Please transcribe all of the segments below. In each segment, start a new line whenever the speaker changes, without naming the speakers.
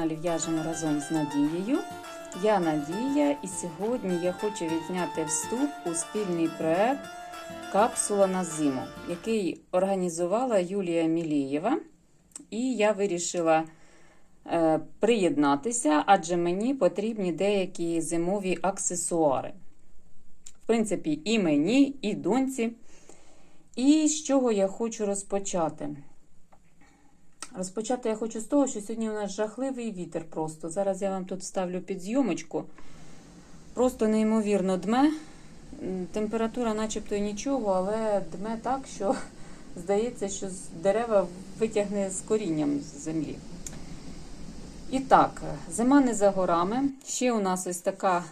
на каналі В'яжемо разом з Надією. Я Надія, і сьогодні я хочу відзняти вступ у спільний проект Капсула на зиму, який організувала Юлія Мілієва. І я вирішила е, приєднатися, адже мені потрібні деякі зимові аксесуари. В принципі, і мені, і доньці. І з чого я хочу розпочати? Розпочати я хочу з того, що сьогодні у нас жахливий вітер просто. Зараз я вам тут ставлю під зйомочку. Просто неймовірно дме. Температура начебто і нічого, але дме так, що здається, що дерева витягне з корінням з землі. І так, зима не за горами. Ще у нас ось така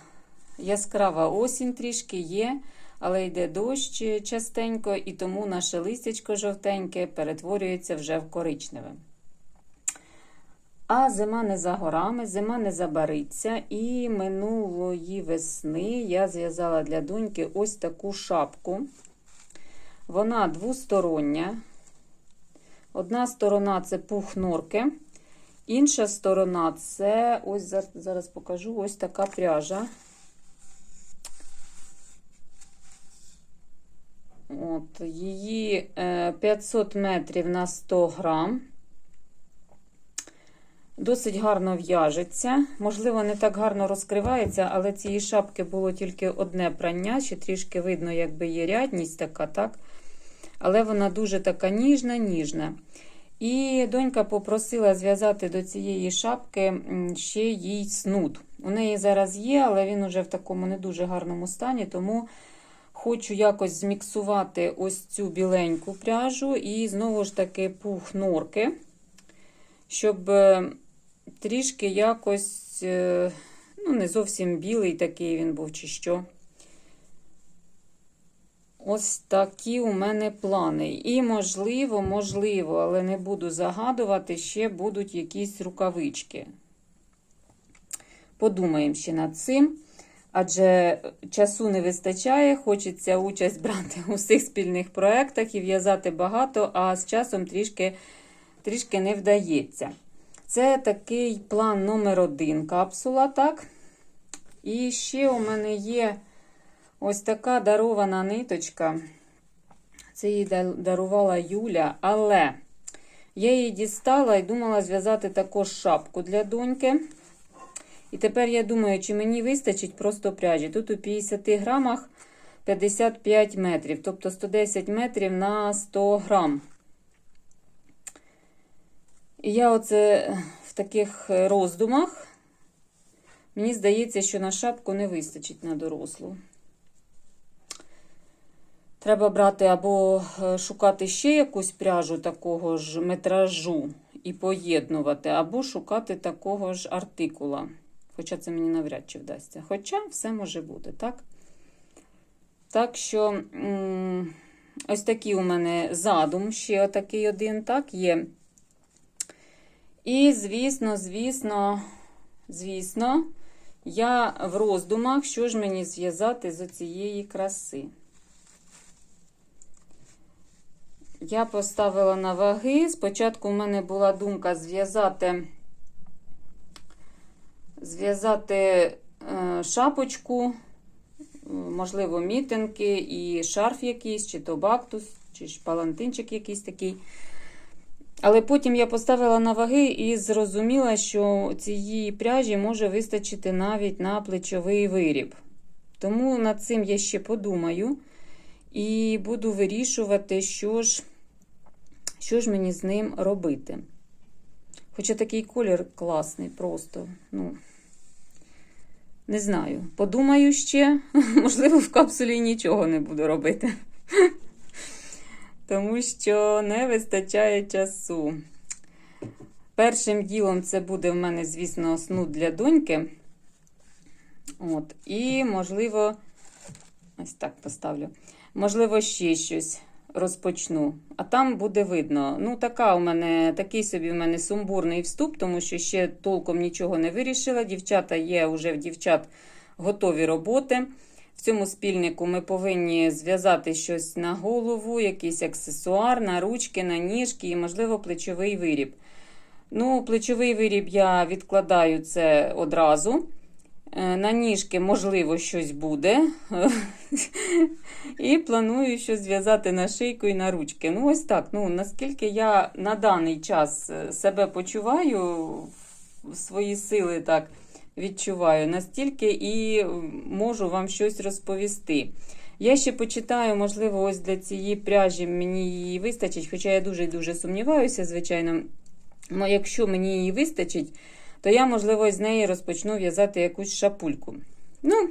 яскрава осінь трішки є, але йде дощ частенько, і тому наше листячко жовтеньке перетворюється вже в коричневе. А зима не за горами, зима не забариться. І минулої весни я зв'язала для доньки ось таку шапку. Вона двостороння. Одна сторона це пух норки, інша сторона це ось зараз покажу ось така пряжа. От, Її 500 метрів на 100 грам. Досить гарно в'яжеться. Можливо, не так гарно розкривається, але цієї шапки було тільки одне прання, ще трішки видно, якби є рядність така, так? Але вона дуже така ніжна, ніжна. І донька попросила зв'язати до цієї шапки ще їй снуд. У неї зараз є, але він уже в такому не дуже гарному стані, тому хочу якось зміксувати ось цю біленьку пряжу і знову ж таки пух норки, щоб трішки якось, ну, не зовсім білий такий він був, чи що. Ось такі у мене плани. І, можливо, можливо, але не буду загадувати, ще будуть якісь рукавички. Подумаємо ще над цим. Адже часу не вистачає, хочеться участь брати у всіх спільних проєктах і в'язати багато, а з часом трішки, трішки не вдається. Це такий план номер один капсула, так? І ще у мене є ось така дарована ниточка. Це її дарувала Юля, але я її дістала і думала зв'язати також шапку для доньки. І тепер я думаю, чи мені вистачить просто пряжі. Тут у 50 грамах 55 метрів, тобто 110 метрів на 100 грам. І я оце в таких роздумах, мені здається, що на шапку не вистачить на дорослу. Треба брати або шукати ще якусь пряжу такого ж метражу і поєднувати, або шукати такого ж артикула. Хоча це мені навряд чи вдасться. Хоча все може бути, так? Так що, ось такий у мене задум, ще отакий один, так, є. І, звісно, звісно, звісно, я в роздумах, що ж мені зв'язати з цієї краси. Я поставила на ваги. Спочатку в мене була думка зв'язати зв'язати е, шапочку, можливо, мітинки і шарф якийсь, чи то бактус, чи палантинчик якийсь такий. Але потім я поставила на ваги і зрозуміла, що цієї пряжі може вистачити навіть на плечовий виріб. Тому над цим я ще подумаю і буду вирішувати, що ж, що ж мені з ним робити. Хоча такий колір класний, просто, ну, не знаю. Подумаю ще, можливо, в капсулі нічого не буду робити. Тому що не вистачає часу. Першим ділом це буде в мене, звісно, снуд для доньки. От, І, можливо, ось так поставлю. Можливо, ще щось розпочну. А там буде видно. Ну, така у мене, такий собі в мене сумбурний вступ, тому що ще толком нічого не вирішила. Дівчата є вже в дівчат готові роботи. В цьому спільнику ми повинні зв'язати щось на голову, якийсь аксесуар, на ручки, на ніжки і, можливо, плечовий виріб. Ну, плечовий виріб я відкладаю це одразу. Е, На ніжки, можливо, щось буде. І планую щось зв'язати на шийку і на ручки. Ну, ось так. Ну, наскільки я на даний час е, себе почуваю, свої сили так відчуваю, настільки і можу вам щось розповісти. Я ще почитаю, можливо, ось для цієї пряжі мені її вистачить, хоча я дуже і дуже сумніваюся, звичайно. Ну, якщо мені її вистачить, то я, можливо, з неї розпочну в'язати якусь шапульку. Ну,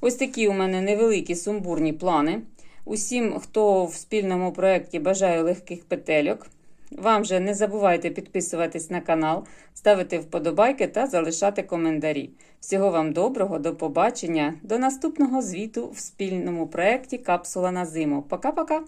ось такі у мене невеликі сумбурні плани. Усім, хто в спільному проєкті бажає легких петельок. Вам же не забувайте підписуватись на канал, ставити вподобайки та залишати коментарі. Всього вам доброго, до побачення, до наступного звіту в спільному проєкті Капсула на зиму. Пока-пока!